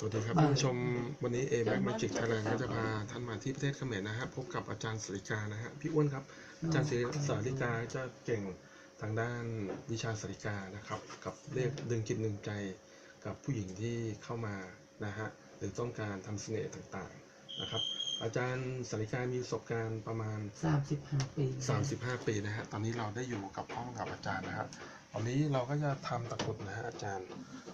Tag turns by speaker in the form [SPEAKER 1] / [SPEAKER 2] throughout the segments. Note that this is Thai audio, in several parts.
[SPEAKER 1] สวัสดีครับท่านผู้ชมวันนี้ a b a c Magic Thailand ก็จะพาท่านมาที่ประเทศเขมรนะฮะพบกับอาจารย์สริกานะฮะพี่อ้วนครับอาจารย์สริสาริกาจะเก่งทางด้านวิชาสริกานะครับ กับเรียกดึงจิตดึงใจกับผู้หญิงที่เข้ามานะฮะหรือต้องการทำเสน่ห์ต่างๆ นะครับ อาจารย์สาริกามีประสบการณ์ประมาณ
[SPEAKER 2] สามสิบห้าปี
[SPEAKER 1] 35 ปีนะฮะตอนนี้เราได้อยู่กับห้องกับอาจารย์นะฮะตอนนี้เราก็จะทำตะกรุดนะฮะอาจารย์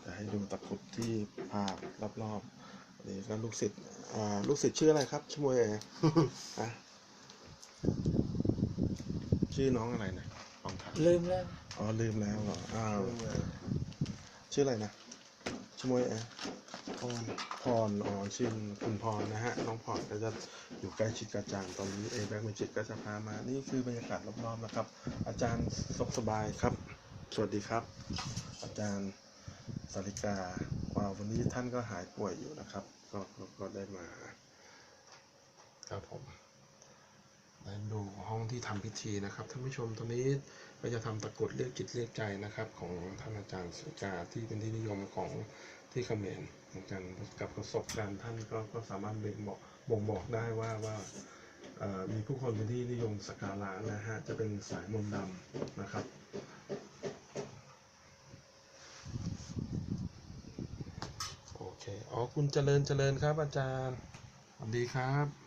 [SPEAKER 1] จะให้ดูตะกรุดที่ภาพรอบๆอันนี้ก็ลูกศิษย์อ่าลูกศิษย์ชื่ออะไรครับชมวยอะชื่อน้องอะไรนะลองถาม
[SPEAKER 2] ลืมแล้ว
[SPEAKER 1] อ๋อลืมแล้วเหรออ้าวชื่ออะไรนะชมวยเอพ รพรอ๋อชื่อคุณพรนะฮะน้องพรก็จะอยู่ใกล้ชิดกับอาจารย์ตอนนี้เอแบ็กเมจิกก็จะพามานี่คือบรรยากาศรอบๆนะครับ อาจารย์สบสบายครับ สวัสดีครับ อาจารย์สาริกาว่าวันนี้ท่านก็หายป่วยอยู่นะครับ ก็ก็ได้มาครับผม ดูห้องที่ทำพิธีนะครับท่านผู้ชมตอนนี้เราจะทำตะกรุดเรียกจิตเรียกใจนะครับ ของท่านอาจารย์สุกาที่เป็นที่นิยมของที่เขมรเหมือนกันกับประสบการณ์ท่านก็ก็สามารถบ่งบอกบ่งบอกได้ว่าว่ามีผู้คนเป็นที่นิยมสักการะนะฮะจะเป็นสายมนต์ดำนะครับโอเคอ๋อคุณเจริญเจริญครับอาจารย์สวัสดีครับ